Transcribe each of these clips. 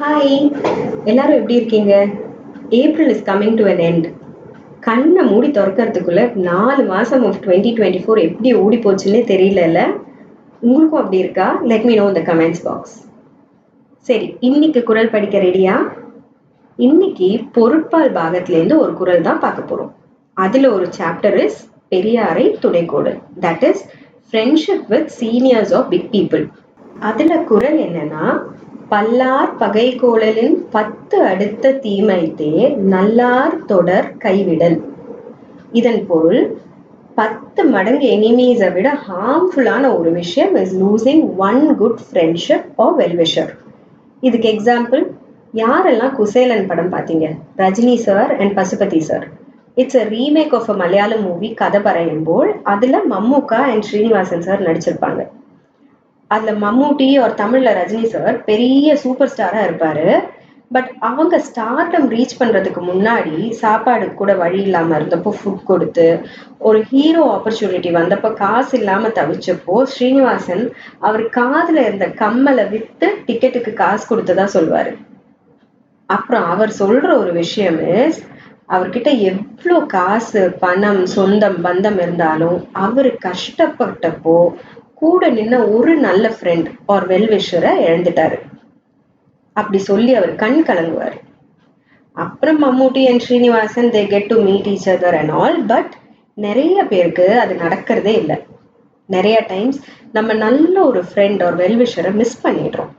Hi எல்லாரும் எப்படி இருக்கீங்க? April is coming to an end கண்ணை மூடி திறக்கறதுக்குள்ள நாலு மாதம் ஆஃப் டுவெண்ட்டி டுவெண்ட்டி ஃபோர் எப்படி ஓடி போச்சுன்னே தெரியலல்ல. உங்களுக்கும் அப்படி இருக்கா? லெட் மீ நோ இந்த கமெண்ட்ஸ் பாக்ஸ் சரி இன்னைக்கு குரல் படிக்க ரெடியா இன்னைக்கு பொருட்பால் பாகத்திலேருந்து ஒரு குரல் தான் பார்க்க போகிறோம் அதில் ஒரு சாப்டர் இஸ் பெரியாரை துணைக்கோடு. That is friendship with seniors of big people அதில் குரல் என்னன்னா பல்லார் பகைகோளலின் பத்து அடுத்த தீமைத்தே நல்லார் தொடர் கைவிடல். இதன் பொருள் பத்து மடங்கு எனிமீஸை விட ஹார்ம்ஃபுல்லான ஒரு விஷயம் is losing one good friendship or wellwisher இதுக்கு எக்ஸாம்பிள் யாரெல்லாம் குசேலன் படம் பார்த்தீங்க? Rajini sir and Pasupathi sir it's a remake of a Malayalam movie கதை பறையும்போல் அதில் மம்முக்கா அண்ட் ஸ்ரீனிவாசன் சார் நடிச்சிருப்பாங்க. அதுல மம்மூட்டி ஒரு தமிழ்ல ரஜினி சார் பெரிய சூப்பர் ஸ்டாரா இருப்பாரு. பட் அவங்க ஸ்டார்டம் ரீச் பண்றதுக்கு முன்னாடி சாப்பாடு கூட வழி இல்லாம இருந்தப்போ ஃபுட் கொடுத்து ஒரு ஹீரோ ஆப்பர்ச்சுனிட்டி வந்தப்போ காசு இல்லாம தவிச்சப்போ ஸ்ரீனிவாசன் அவர் காதுல இருந்த கம்மலை வித்து டிக்கெட்டுக்கு காசு கொடுத்ததா சொல்லுவாரு. அப்புறம் அவர் சொல்ற ஒரு விஷயம் இஸ் அவர்கிட்ட எவ்வளோ காசு பணம் சொந்தம் பந்தம் இருந்தாலும் அவர் கஷ்டப்பட்டப்போ கூட நின்ன ஒரு நல்ல ஃப்ரெண்ட் ஆர் வெல்விஷரை இழந்துட்டாரு. அப்படி சொல்லி அவர் கண் கலங்குவார். அப்புறம் Mammootty and Sreenivasan they get to meet each other and all but நிறைய பேருக்கு அது நடக்கிறதே இல்லை. நிறைய டைம்ஸ் நம்ம நல்ல ஒரு ஃப்ரெண்ட் ஒரு வெல்விஷரை மிஸ் பண்ணிடுறோம்.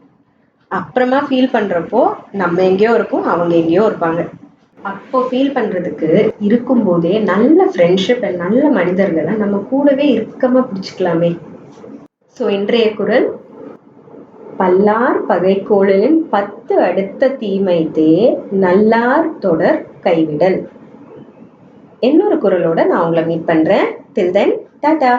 அப்புறமா ஃபீல் பண்றப்போ நம்ம எங்கேயோ இருப்போம் அவங்க எங்கேயோ இருப்பாங்க. அப்போ ஃபீல் பண்றதுக்கு இருக்கும்போதே நல்ல ஃப்ரெண்ட்ஷிப் அண்ட் நல்ல மனிதர்களை நம்ம கூடவே இறுக்கமா பிடிச்சிக்கலாமே. ஸோ இன்றைய குரல் பல்லார் பகைக்கோளின் பத்து அடுத்த தீமைத்தே நல்லார் தொடர் கைவிடல். இன்னொரு குரலோட நான் உங்களை மீட் பண்றேன். Till then tata!